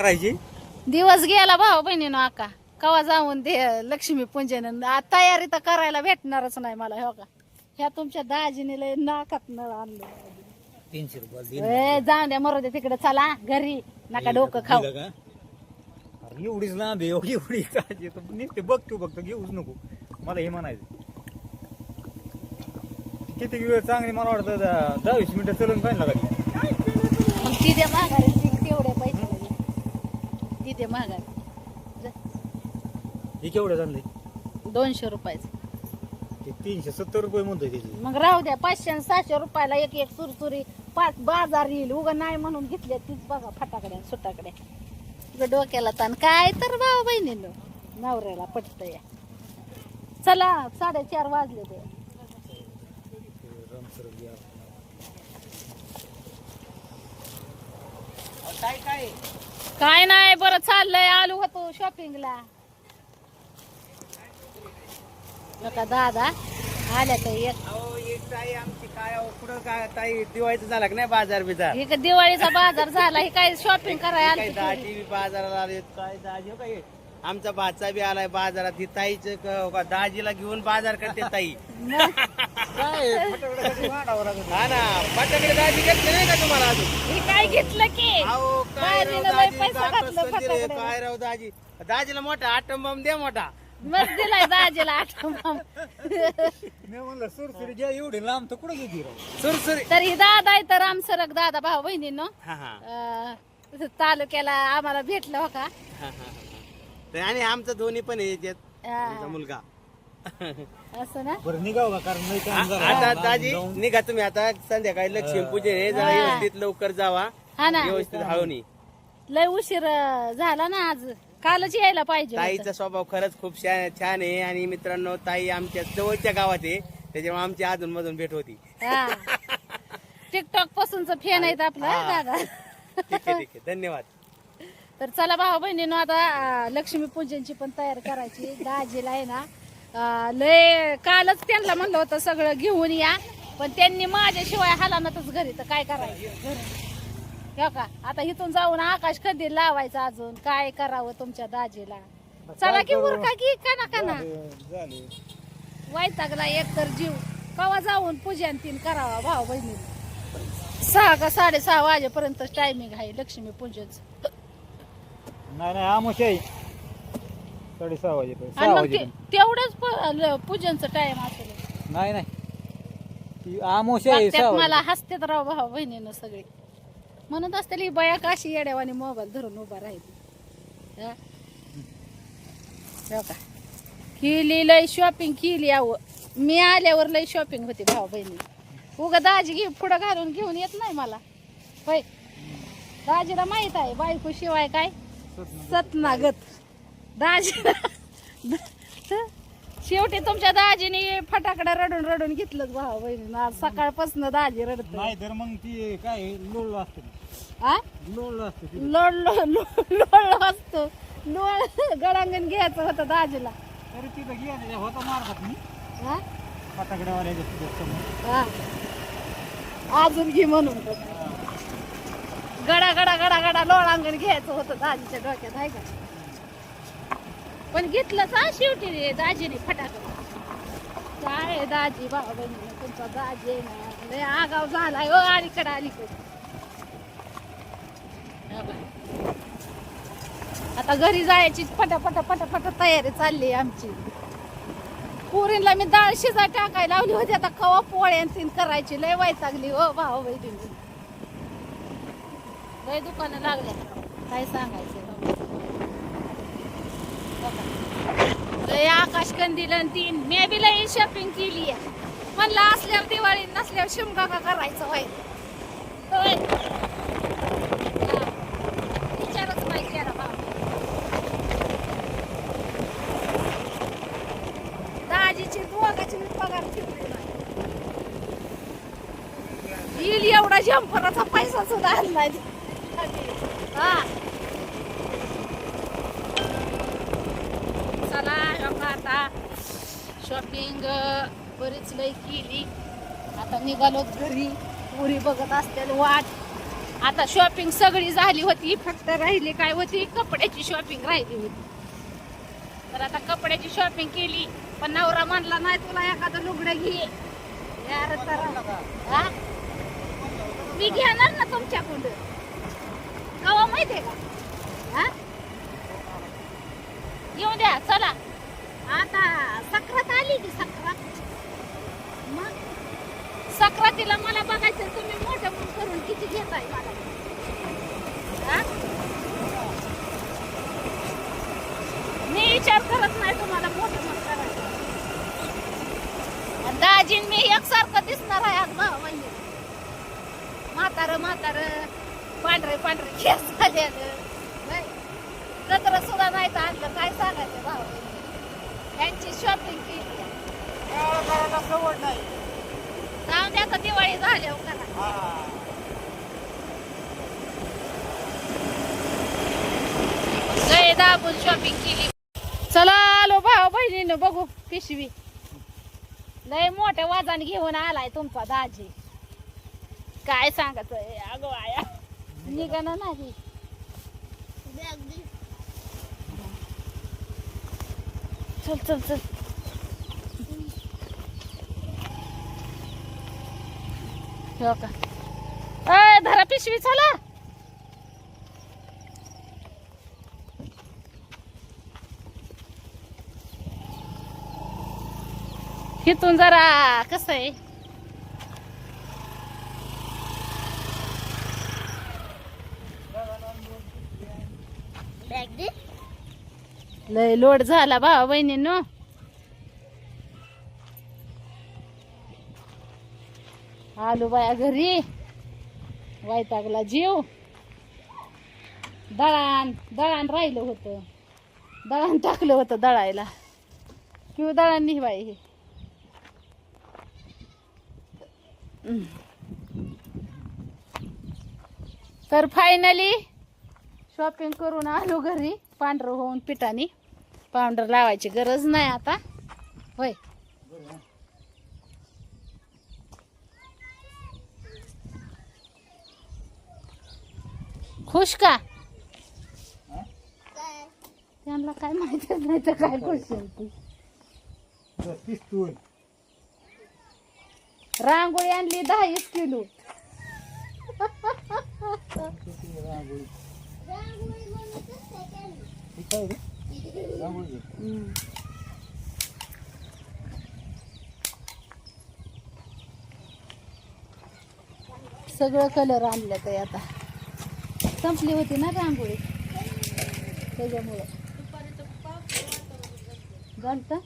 करायची? दिवस गेला भाऊ बहिणीनो आका. कवा जाऊन दे लक्ष्मी पूजन. तयारी तर करायला भेटणारच नाही मला हो का? ह्या तुमच्या दाजीने लय नाकात नळ आणलं. तीनशे रुपये ए, जाऊन द्या मरू दे तिकडे. चला घरी. नका डोकं खाऊ. अरे एवढीच लांब आहे एवढी एवढी काळजी. तर नुसते बघ तू बघतो घेऊच नको. मला हे म्हणायचं. किती वेळ चांगली मला वाटतं दहा वीस मिनिटं चलून पाहिजे लागायची मग ती दे माघारी. ती दे माघारी जा. हे केवढं चाललंय दोनशे रुपयाचं. ते तीनशे सत्तर रुपये म्हणतोय त्याची. मग राहू द्या पाचशे आणि सहाशे रुपयाला एक एक सुरसुरी पाच बाजार येईल उगा नाही म्हणून घेतले तीच बघा फटाकड्या सुटाकड्या. तुझं डोक्याला ताण. काय तर भाऊ बहिणीनं नवऱ्याला पटत या चला साडेचार वाजले ते. काय? नाही बरं चाललंय आलो होतो शॉपिंगला नका दादा आल्या तर एक. अहो एक ताई आमची काय अहो, पुढं काय ताई दिवाळीचं झाला का नाही बाजार बिजार? का दिवाळीचा बाजार झाला हे काय शॉपिंग करायला काय आलती दाजी बाजाराला आले काय दाजी हो काय? आमचा भाचा बी आलाय बाजारात ही ताईच दाजीला घेऊन बाजार करते ताई. हा ना फटाकडे दाजी घेतले नाही का तुम्हाला अजून? हे काय घेतलं की? अहो काय राव दाजीनं लय दाजी पैसा. काय राव दाजीला मोठा आटम बम दे मोठा. मस्त दिलाय दाजीला आठवण मी म्हणलं सुरसुरी घ्या एवढी लांब तर कुठं घेते राव? सुरसुरी. तर ही दादा आहे तर आमसरक दादा भाऊ बहिणीनं. हा हा. अं, तालुक्याला आम्हाला भेटलं हो का हा, हा, हा. तर आणि आमचं दोन्ही पण आहे याच्यात आमचा मुलगा. असं ना? बरं निघाव का? कारण नाही आता दाजी जाऊन- निघा तुम्ही आता. संध्याकाळी लक्ष्मी पूजन जरा हा. व्यवस्थित लवकर जावा. हा ना. व्यवस्थित हळूनी. लय उशीर अं, झाला ना आज. कालच यायला पाहिजे होतं. ताईचा स्वभाव खरंच खूप छान छान आहे. आणि मित्रांनो ताई आमच्या जवळच्या गावात आहे. त्याच्यामुळे आमची अधून मधून भेट होती. हा. टिकटॉक पासूनच फॅन आहेत आपला हा. दादा. ठीक आहे ठीक आहे. धन्यवाद. तर चला भाऊ बहिणीनं आता अं, लक्ष्मी पूजनची पण तयारी करायची. दाजीला आहे ना लय कालच त्यांना म्हणलं होतं सगळं घेऊन या. पण त्यांनी माझ्याशिवाय हालानतच घरी तर काय करायचं? घरी. हो का? आता इथून जाऊन आकाश कधी लावायचं अजून? काय करावं तुमच्या दाजीला? चला की उरका की काना काना झाले वैतागला एक तर जीव. कवा जाऊन पूजन तीन करावा भाऊ बहिणी सहा का साडेसहा वाजेपर्यंत टायमिंग आहे लक्ष्मी पूजनचं. नाही नाही आमोश आहे. साडेसहा वाजेपर्यंत आणि सहा मग ते- वाजेपर्यंत तेवढंच प- ल- पूजनचं टाइम असेल. नाही नाही. ती आमोश आहे सहा त्यात मला वाजे हसतेत राव भाऊ बहिणीनं सगळे. म्हणत असतील ही बया काशी येड्यावानी मोबाईल धरून उभा राहिली. हा? हो का? केली लय शॉपिंग केली आव मी आल्यावर लय शॉपिंग होती भाऊ बहिणी. उगा दाजी घे पुढं घालून घेऊन येत नाही मला. होय. दाजीला माहीत आहे बायको शिवाय काय? सतनागत दाजी शेवटी तुमच्या दाजीने फटाकडा रडून रडून घेतलं भाऊ बहिणी आज सकाळपासून दाजी रडत नाही तर मग ती काय लोळलं असतं. आ? लोळलं असतं ती लोळलो लोळलो असतो. लोळ गडांगण घ्यायचं होतं दाजीला. तरी तिथं गेलं होता मारतात मी. हा. अजून घे म्हणून. गडा गडा गडा गडा लोळांगण घ्यायचं होतं दाजीच्या डोक्यात आहे का? पण घेतलंच हा शेवटी रे दाजीने फटाकडा काय आहे दाजी भाऊ बहिणी तुमचा दाजी आहे ना लय आगाव झालाय हो, ओ अलीकडे अलीकडं. हा आता घरी जायची पटापटा फटाफट तयारी चालली आहे आमची. पुरीला मी डाळ शिजा टाकायला लावली होती आता कवा पोळ्या तीन करायची लय वैतागली हो भाऊ बहिणी. लय दुकानं लागल्या काय सांगायचं? बघा. लय आकाश कंदील तीन. मे बी लय शॉपिंग केली आहे म्हणलं असल्यावर दिवाळी नसल्यावर शिमगा का करायचं होय? होय. हा. विचारच नाही केला भाऊ दाजीची दोघाची मी पगार ठेवली नाही. येईल एवढा जंपराचा पैसा सुद्धा आला नाही. चला आता शॉपिंग बरीच लय केली आता निघालो घरी. पुरी बघत असतील वाट. आता शॉपिंग सगळी झाली होती फक्त राहिली काय होती? कपड्याची शॉपिंग राहिली. होती तर आता कपड्याची शॉपिंग केली पण नवरा म्हणला नाही तुला एखादं लुगडं घे यार तर मी घेणार ना तुमच्याकडून? कवा आहे का? हा? येऊ द्या चला. आता सक्रात आली की सक्रात? मग? सक्रातीला मला बघायचं तुम्ही मोठं म्हणून करून किती घेताय मला? मी विचार करत नाही तुम्हाला मोठं म्हणून करायचं. आणि दाजीन मी एकसारखं दिसणार आहे आज भाऊ म्हणजे म्हातारं म्हातारं. पांढरे पांढरे केस झालेलं नाही. जत्र सुद्धा नाही तर आणलं. काय सांगायचं? भाऊ यांची शॉपिंग केली सवड नाही. जाऊन द्या आता दिवाळी झाल्यावर करा. गय दाबून शॉपिंग केली. चला आलो भाऊ बहिणीनं बघू पिशवी. लय मोठ्या वाजाने घेऊन आलाय तुमचा दाजी. काय सांगत अगो आया निघाना नाही. चल चल चल. हो का? अय धरा पिशवी चला. इथून जरा कसं आहे? लय लोड झाला भावा बहिणींनो. आलो बाया घरी. वैतागला जीव. दळण दळण राहिलं होतं. दळण टाकलं होतं दळायला. किंवा दळण निवाय हे. तर फायनली शॉपिंग करून आलो घरी पांढरं होऊन पिठाने पावडर लावायची गरज नाही आता. होय. खुश का? त्यांना काय माहितीच नाही तर काय खुश रांगोळी आणली दहाच किलो. सगळं कलर आणलं ते आता. संपली होती ना रांगोळी त्याच्यामुळे. घालता?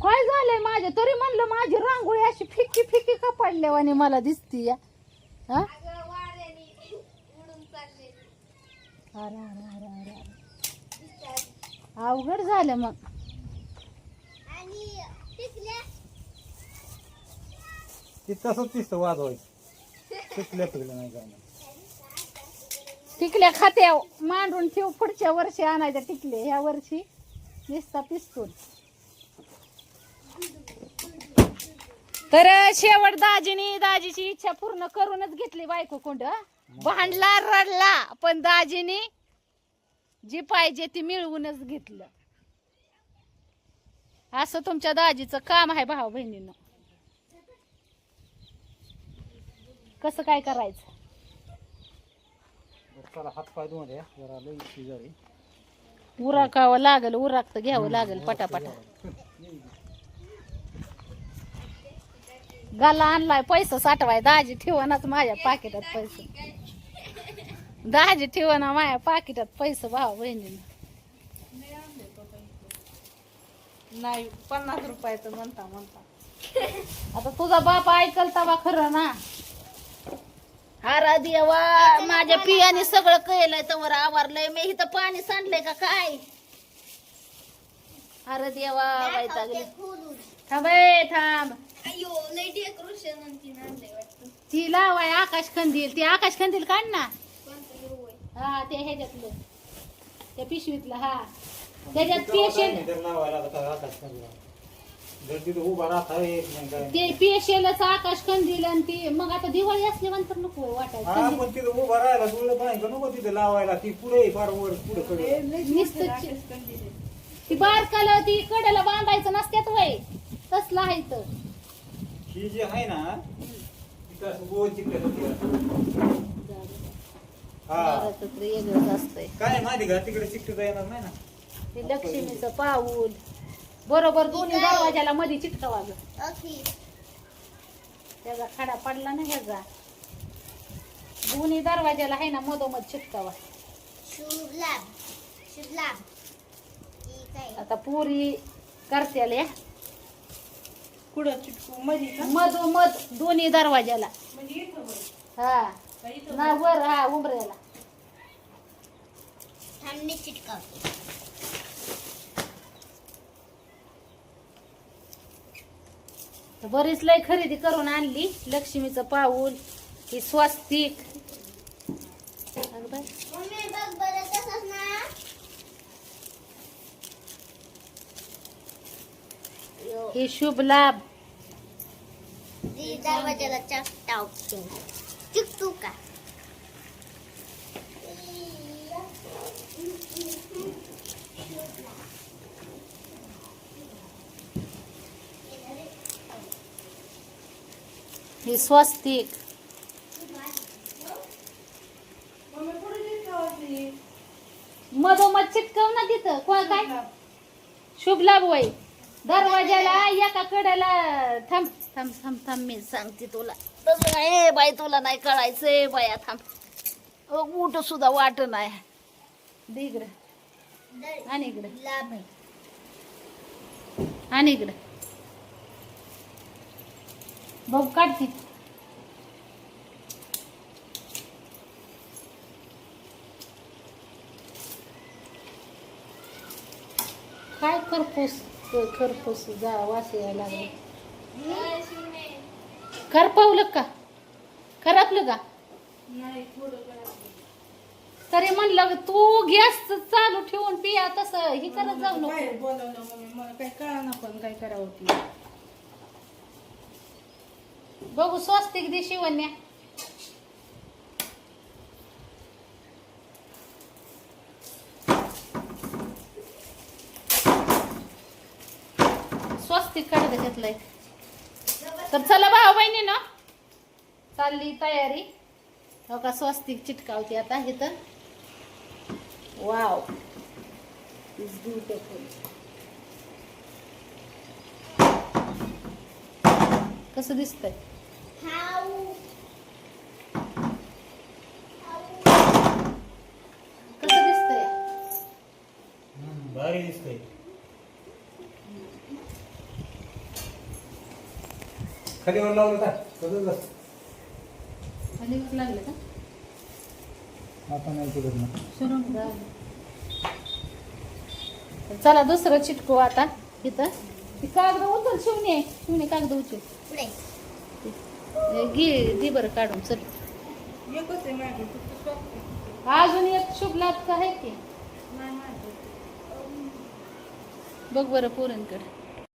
काय झालंय माझ्या? तरी म्हणलं माझी रांगोळी अशी फिक्की फिक्की का पडल्यावानी मला दिसती या हा? अरे, अरे, अरे, अरे, अरे. अवघड झालं मग. ते तसंच दिसतं वाजवायचं. पिकल्या पिकलं नाही काय नाही टिकल्या खात्या मांडून ठेव पुढच्या वर्षी आणायच्या टिकले ह्या वर्षी नुसता पिस्तूल तर शेवट दाजीनी दाजीची इच्छा पूर्ण करूनच घेतली बायको कोंड भांडला रडला पण दाजीनी जी पाहिजे ती मिळवूनच घेतलं. असं तुमच्या दाजीचं काम आहे भाऊ बहिणीनं. कसं काय करायचं? उराकावं लागल उराक तर घ्यावं लागल पटापटा. गाला आणलाय पैसा साठवाय. दहाजी ठेवनाच माझ्या पाकिटात पैसे. दहाजी ठेवना माझ्या पाकिटात पैसे भाव बहिणीनं. नाही पन्नास रुपयाचं म्हणता म्हणता. आता तुझा बाप ऐकल तवा खरं ना. अरे देवा माझ्या पियाने सगळं केलंय तवर आवारलंय मी इथं पाणी सांडलंय का काय? अरे देवा वैतागले थांब थांब. ती लावाय आकाश कंदील ती आकाश कंदील काढ ना. हा ते ह्याच्यातलं. त्या पिशवीतलं हा. त्याच्यात तिथं उभा राहता येत नाही काय. ते पेशलच आकाश कंदील आणि ते मग आता दिवाळी असली नंतर नको वाटायचं. हा. पण तिथं उभा राहायला जुळलं पण का? नको तिथं लावायला. ती पुढे फार वर पुढे कडे नुसतं ती बारकाला ती कडेला बांधायचं नसत्यात वय तसलं आहे तर. ही जी आहे ना तिथं असं गोल चिकट घराचं तर वेगळंच असतंय. काय माहिती का तिकडे चिकटता येणार नाही ना? ते लक्ष्मीचं पाऊल. बरोबर दोन्ही दरवाजाला मध्ये ग. त्याचा खडा पडला ना ह्याचा. दोन्ही दरवाजाला आहे ना मधोमध ठीक आहे आता पुरी करत्याला कुठं चिटकू मध्ये का मधोमध दोन्ही दरवाजाला म्हणजे इथं. हा. ना वर हा उमऱ्याला थांबणे चिटकावते. तर बरीच लय खरेदी करून आणली लक्ष्मीचं पाऊल ही स्वस्तिक. ही शुभ लाभ. चिकटू का ही स्वस्तिक? मधोमध चिटकव ना तिथं कोण काय शुभ लाभ दरवाजाला एका कडेला थांब थांब थांब थांब मी सांगते तुला तसं नाही ए बाई तुला नाही कळायचंय बाया थांब उठ सुद्धा वाट नाही. दे इकडं. आणि इकडं. आणि इकडं. बघ काढते. काय खरपूस खरपूस जा वास यायला लागले. करपवलं का? करपलं का. तरी म्हणलं तू गॅस चालू ठेवून पिया तसं हे करत जाऊ नको. बोलवलं मम्मी? मला काही कळा ना पण काय करावं ती. बघू स्वस्तिक दे शिवण्या. स्वस्तिक काढ घेतलंय तर चला भाऊ बहिणी ना. चालली तयारी. हो का स्वस्तिक चिटकावती आता हे तर. वाव. इज ब्युटिफुल कसं दिसतंय हाऊ कसं दिसतंय भारी दिसतंय खाली वर लावलं का? कसं बस खाली लागलं का? आता नाही तिकडं. ना चला दुसरं चिटकू आता. इथं. ती कागद उचल शिवणे शिवणे कागद उचल. पुढे हे घे दे बरं काढून चल. एकच आहे माझी फक्त स्वप्न. अजून एक शुभ लाभ आहे की? नाही माझं. बघ बरं पोरांकडे.